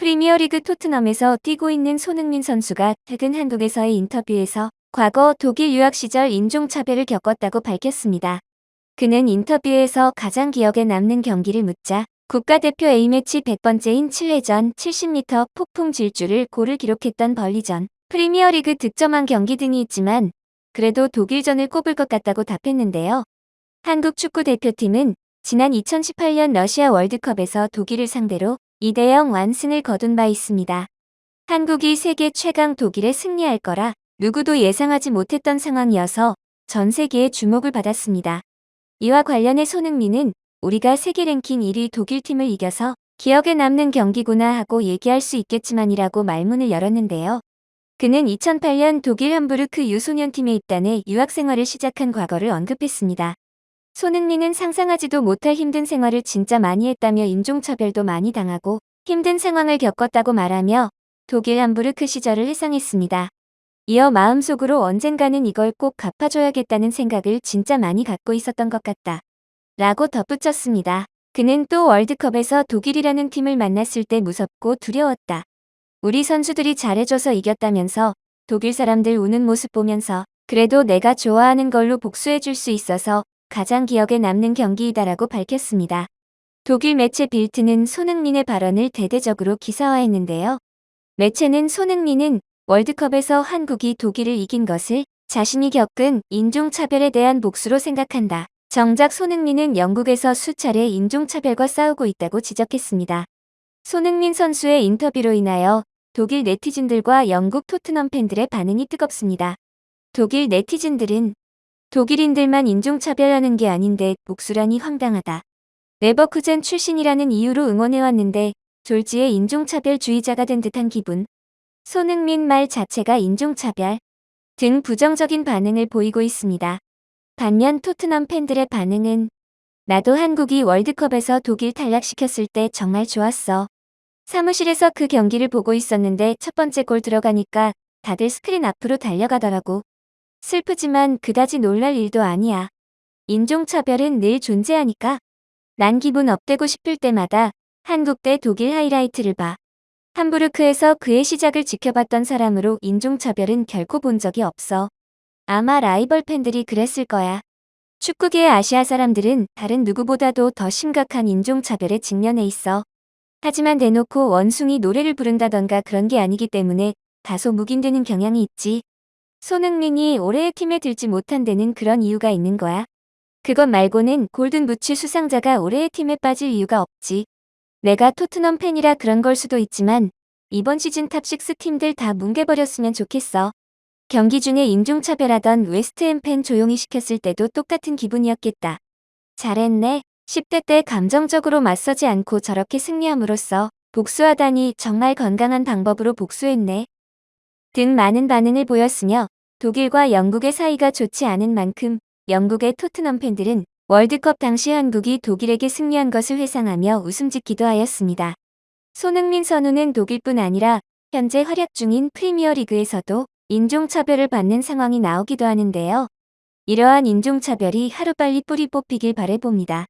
프리미어리그 토트넘에서 뛰고 있는 손흥민 선수가 최근 한국에서의 인터뷰에서 과거 독일 유학 시절 인종차별을 겪었다고 밝혔습니다. 그는 인터뷰에서 가장 기억에 남는 경기를 묻자 국가대표 A매치 100번째인 칠레전 70m 폭풍 질주를 골을 기록했던 벌리전, 프리미어리그 득점한 경기 등이 있지만 그래도 독일전을 꼽을 것 같다고 답했는데요. 한국 축구 대표팀은 지난 2018년 러시아 월드컵에서 독일을 상대로 2대0 완승을 거둔 바 있습니다. 한국이 세계 최강 독일에 승리할 거라 누구도 예상하지 못했던 상황이어서 전 세계의 주목을 받았습니다. 이와 관련해 손흥민은 우리가 세계 랭킹 1위 독일팀을 이겨서 기억에 남는 경기구나 하고 얘기할 수 있겠지만이라고 말문을 열었는데요. 그는 2008년 독일 함부르크 유소년팀에 입단해 유학생활을 시작한 과거를 언급했습니다. 손흥민은 상상하지도 못할 힘든 생활을 진짜 많이 했다며 인종차별도 많이 당하고 힘든 상황을 겪었다고 말하며 독일 함부르크 시절을 회상했습니다. 이어 마음속으로 언젠가는 이걸 꼭 갚아줘야겠다는 생각을 진짜 많이 갖고 있었던 것 같다. 라고 덧붙였습니다. 그는 또 월드컵에서 독일이라는 팀을 만났을 때 무섭고 두려웠다. 우리 선수들이 잘해줘서 이겼다면서 독일 사람들 우는 모습 보면서 그래도 내가 좋아하는 걸로 복수해줄 수 있어서 가장 기억에 남는 경기이다라고 밝혔습니다. 독일 매체 빌트는 손흥민의 발언을 대대적으로 기사화했는데요. 매체는 손흥민은 월드컵에서 한국이 독일을 이긴 것을 자신이 겪은 인종차별에 대한 복수로 생각한다. 정작 손흥민은 영국에서 수차례 인종차별과 싸우고 있다고 지적했습니다. 손흥민 선수의 인터뷰로 인하여 독일 네티즌들과 영국 토트넘 팬들의 반응이 뜨겁습니다. 독일 네티즌들은 독일인들만 인종차별하는 게 아닌데 복수라니 황당하다. 레버쿠젠 출신이라는 이유로 응원해왔는데 졸지에 인종차별주의자가 된 듯한 기분. 손흥민 말 자체가 인종차별 등 부정적인 반응을 보이고 있습니다. 반면 토트넘 팬들의 반응은 나도 한국이 월드컵에서 독일 탈락시켰을 때 정말 좋았어. 사무실에서 그 경기를 보고 있었는데 첫 번째 골 들어가니까 다들 스크린 앞으로 달려가더라고. 슬프지만 그다지 놀랄 일도 아니야. 인종차별은 늘 존재하니까. 난 기분 업되고 싶을 때마다 한국 대 독일 하이라이트를 봐. 함부르크에서 그의 시작을 지켜봤던 사람으로 인종차별은 결코 본 적이 없어. 아마 라이벌 팬들이 그랬을 거야. 축구계의 아시아 사람들은 다른 누구보다도 더 심각한 인종차별에 직면해 있어. 하지만 대놓고 원숭이 노래를 부른다던가 그런 게 아니기 때문에 다소 묵인되는 경향이 있지. 손흥민이 올해의 팀에 들지 못한 데는 그런 이유가 있는 거야. 그것 말고는 골든 부츠 수상자가 올해의 팀에 빠질 이유가 없지. 내가 토트넘 팬이라 그런 걸 수도 있지만 이번 시즌 탑6 팀들 다 뭉개버렸으면 좋겠어. 경기 중에 인종차별하던 웨스트햄 팬 조용히 시켰을 때도 똑같은 기분이었겠다. 잘했네. 10대 때 감정적으로 맞서지 않고 저렇게 승리함으로써 복수하다니 정말 건강한 방법으로 복수했네. 등 많은 반응을 보였으며 독일과 영국의 사이가 좋지 않은 만큼 영국의 토트넘 팬들은 월드컵 당시 한국이 독일에게 승리한 것을 회상하며 웃음 짓기도 하였습니다. 손흥민 선수는 독일뿐 아니라 현재 활약 중인 프리미어리그에서도 인종차별을 받는 상황이 나오기도 하는데요. 이러한 인종차별이 하루빨리 뿌리 뽑히길 바래봅니다.